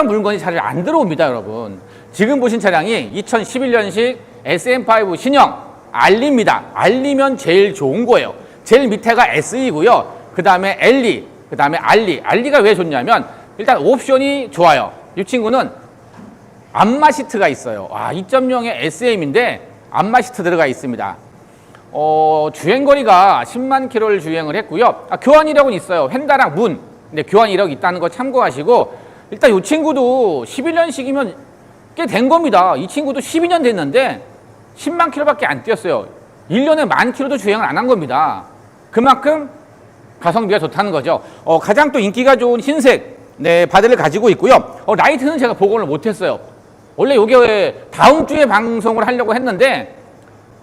필요한 물건이 잘 안 들어옵니다, 여러분. 지금 보신 차량이 2011년식 SM5 신형 알리입니다. 알리면 제일 좋은 거예요. 제일 밑에가 SE고요. 그 다음에 LE, 그 다음에 알리. 알리가 왜 좋냐면 일단 옵션이 좋아요. 이 친구는 안마 시트가 있어요. 아, 2.0의 SM인데 안마 시트 들어가 있습니다. 어, 주행 거리가 10만 킬로를 주행을 했고요. 아, 교환 이력은 있어요. 휀다랑 문. 근데 교환 이력 있다는 거 참고하시고 일단 이 친구도 11년식이면 꽤 된 겁니다. 이 친구도 12년 됐는데 10만 킬로밖에 안 뛰었어요. 1년에 만 킬로도 주행을 안 한 겁니다. 그만큼 가성비가 좋다는 거죠. 어, 가장 또 인기가 좋은 흰색 네, 바디를 가지고 있고요. 어, 라이트는 제가 복원을 못했어요. 원래 이게 다음 주에 방송을 하려고 했는데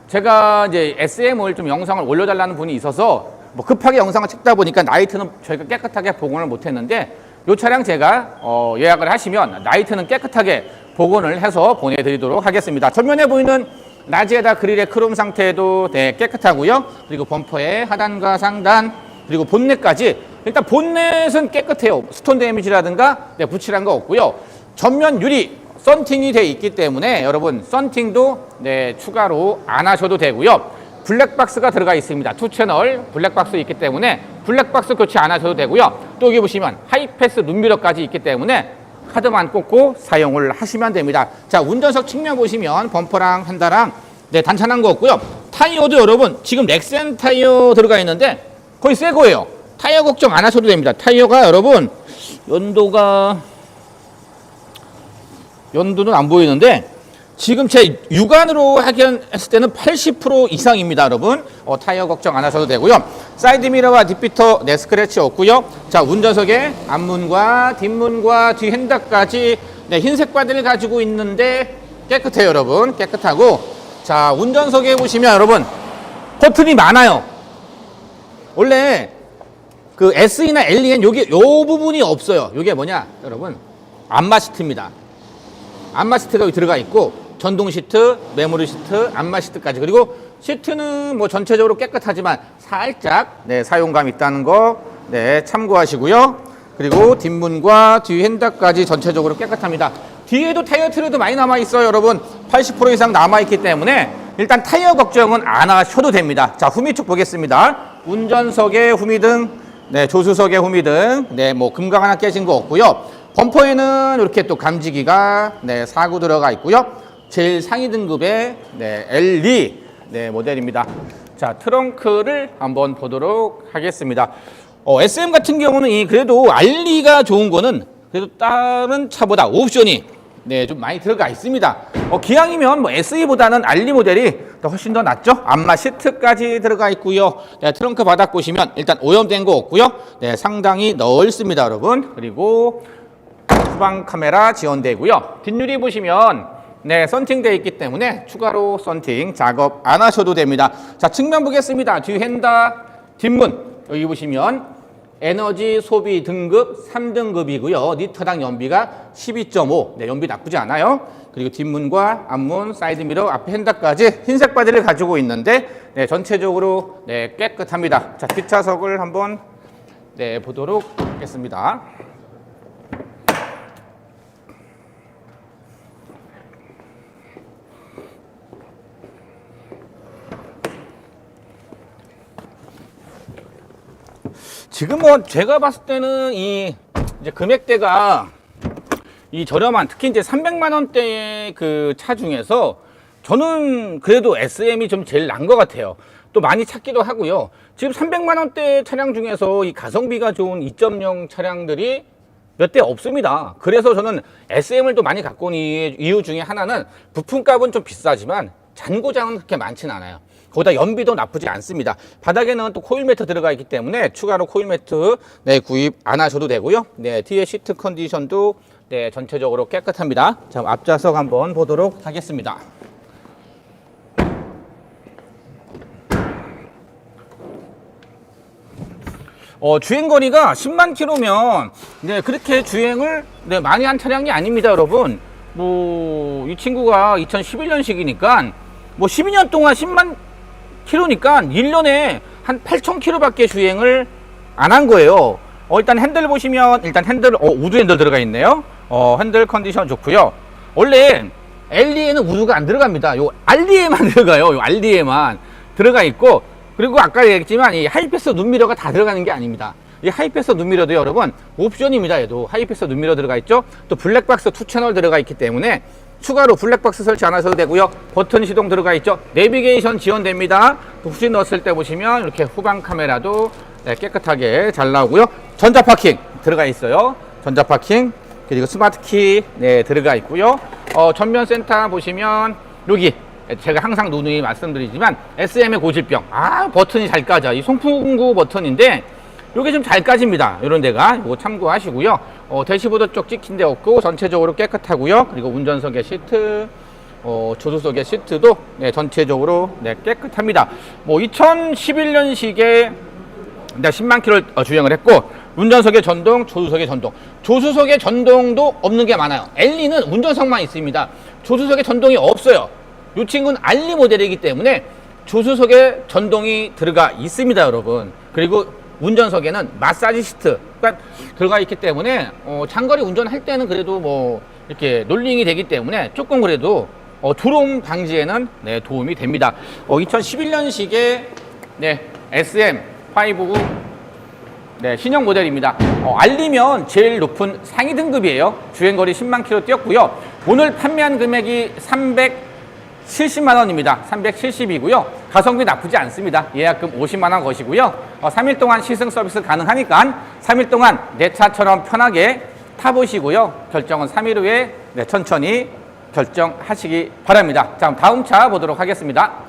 제가 이제 SM을 좀 영상을 올려달라는 분이 있어서 뭐 급하게 영상을 찍다 보니까 나이트는 저희가 깨끗하게 복원을 못했는데 이 차량 제가 어, 예약을 하시면 나이트는 깨끗하게 복원을 해서 보내드리도록 하겠습니다. 전면에 보이는 라지에다 그릴의 크롬 상태도 네, 깨끗하고요. 그리고 범퍼의 하단과 상단 그리고 본넷까지 일단 본넷은 깨끗해요. 스톤 데미지라든가 네, 붙이란 거 없고요. 전면 유리 썬팅이 돼 있기 때문에 여러분 썬팅도 네, 추가로 안 하셔도 되고요. 블랙박스가 들어가 있습니다. 투 채널 블랙박스 있기 때문에 블랙박스 교체 안 하셔도 되고요. 또 여기 보시면 하이패스 룸미러까지 있기 때문에 카드만 꽂고 사용을 하시면 됩니다. 자, 운전석 측면 보시면 범퍼랑 핸다랑 네, 단찬한 거 없고요. 타이어도 여러분 지금 렉센 타이어 들어가 있는데 거의 새 거예요. 타이어 걱정 안 하셔도 됩니다. 타이어가 여러분 연도가 연도는 안 보이는데 지금 제 육안으로 확인했을 때는 80% 이상입니다, 여러분. 어, 타이어 걱정 안 하셔도 되고요. 사이드 미러와 뒷비터 네 스크래치 없고요. 자, 운전석에 앞문과 뒷문과 뒤 핸드까지 네, 흰색 바디를 가지고 있는데 깨끗해요, 여러분. 깨끗하고 자, 운전석에 보시면 여러분 버튼이 많아요. 원래 그 SE나 LEN 요게 요 부분이 없어요. 요게 뭐냐, 여러분? 안마 시트입니다. 안마 시트가 여기 들어가 있고 전동 시트, 메모리 시트, 안마 시트까지 그리고 시트는 뭐 전체적으로 깨끗하지만 살짝 네, 사용감 있다는 거 네, 참고하시고요. 그리고 뒷문과 뒤 핸드까지 전체적으로 깨끗합니다. 뒤에도 타이어 트레도 많이 남아 있어요, 여러분. 80% 이상 남아 있기 때문에 일단 타이어 걱정은 안 하셔도 됩니다. 자, 후미 쪽 보겠습니다. 운전석에 후미등, 네, 조수석에 후미등, 네, 뭐 금강 하나 깨진 거 없고요. 범퍼에는 이렇게 또 감지기가 네, 사구 들어가 있고요. 제일 상위 등급의 네, LE 네, 모델입니다. 자, 트렁크를 한번 보도록 하겠습니다. 어, SM 같은 경우는 이 그래도 알리가 좋은 거는 그래도 다른 차보다 옵션이 네, 좀 많이 들어가 있습니다. 어, 기왕이면 뭐 SE보다는 알리 모델이 더 훨씬 더 낫죠? 안마 시트까지 들어가 있고요. 네, 트렁크 바닥 보시면 일단 오염된 거 없고요. 네, 상당히 넓습니다, 여러분. 그리고 후방 카메라 지원되고요. 뒷유리 보시면 네, 썬팅되어 있기 때문에 추가로 썬팅 작업 안 하셔도 됩니다. 자, 측면 보겠습니다. 뒤 핸다 뒷문 여기 보시면 에너지 소비 등급 3등급이고요. 리터당 연비가 12.5. 네, 연비 나쁘지 않아요. 그리고 뒷문과 앞문, 사이드 미러, 앞에 핸다까지 흰색 바디를 가지고 있는데 네, 전체적으로 네, 깨끗합니다. 자, 뒷좌석을 한번 네, 보도록 하겠습니다. 지금 뭐 제가 봤을 때는 이 이제 금액대가 이 저렴한 특히 이제 300만 원대의 그 차 중에서 저는 그래도 SM이 좀 제일 난 것 같아요. 또 많이 찾기도 하고요. 지금 300만 원대 차량 중에서 이 가성비가 좋은 2.0 차량들이 몇 대 없습니다. 그래서 저는 SM을 또 많이 갖고 온 이- 이유 중에 하나는 부품값은 좀 비싸지만 잔고장은 그렇게 많지는 않아요. 거기다 연비도 나쁘지 않습니다. 바닥에는 또 코일 매트 들어가 있기 때문에 추가로 코일 매트 네, 구입 안 하셔도 되고요. 네, 뒤에 시트 컨디션도 네, 전체적으로 깨끗합니다. 자, 앞좌석 한번 보도록 하겠습니다. 어, 주행 거리가 10만 킬로면 네, 그렇게 주행을 네, 많이 한 차량이 아닙니다, 여러분. 뭐, 이 친구가 2011년식이니까 뭐 12년 동안 10만 킬로니까 1년에 한 8천 킬로밖에 주행을 안 한 거예요. 어, 일단 핸들 보시면 일단 핸들 어, 우드 핸들 들어가 있네요. 어, 핸들 컨디션 좋고요. 원래 엘리에는 우드가 안 들어갑니다. 요 알리에만 들어가요. 요 알리에만 들어가 있고 그리고 아까 얘기했지만 이 하이패스 눈미러가 다 들어가는 게 아닙니다. 이 하이패스 눈미러도 여러분 옵션입니다. 얘도 하이패스 눈미러 들어가 있죠. 또 블랙박스 투 채널 들어가 있기 때문에 추가로 블랙박스 설치 안 하셔도 되고요. 버튼 시동 들어가 있죠. 내비게이션 지원됩니다. 또 후진 넣었을 때 보시면 이렇게 후방 카메라도 네, 깨끗하게 잘 나오고요. 전자 파킹 들어가 있어요. 전자 파킹 그리고 스마트 키 네, 들어가 있고요. 어, 전면 센터 보시면 여기 제가 항상 누누이 말씀드리지만 SM의 고질병 아 버튼이 잘 까져 이 송풍구 버튼인데 요게 좀 잘 까집니다 이런 데가 이거 참고하시고요 어, 대시보드 쪽 찍힌 데 없고 전체적으로 깨끗하고요 그리고 운전석의 시트 어, 조수석의 시트도 네, 전체적으로 네, 깨끗합니다 뭐 2011년식의 네, 10만 킬로 어, 주행을 했고 운전석의 전동, 조수석의 전동. 조수석의 전동도 없는 게 많아요. 엘리는 운전석만 있습니다. 조수석의 전동이 없어요. 이 친구는 알리 모델이기 때문에 조수석에 전동이 들어가 있습니다, 여러분. 그리고 운전석에는 마사지 시트가 들어가 있기 때문에 어, 장거리 운전할 때는 그래도 뭐 이렇게 롤링이 되기 때문에 조금 그래도 어, 두름 방지에는 네, 도움이 됩니다. 어, 2011년식의 네, SM5 네, 신형 모델입니다. 어, 알리면 제일 높은 상위 등급이에요. 주행거리 10만 킬로 뛰었고요. 오늘 판매한 금액이 370만 원입니다. 370이고요. 가성비 나쁘지 않습니다. 예약금 50만 원 것이고요. 어, 3일 동안 시승 서비스 가능하니까 3일 동안 내 차처럼 편하게 타보시고요. 결정은 3일 후에 네, 천천히 결정하시기 바랍니다. 자, 다음 차 보도록 하겠습니다.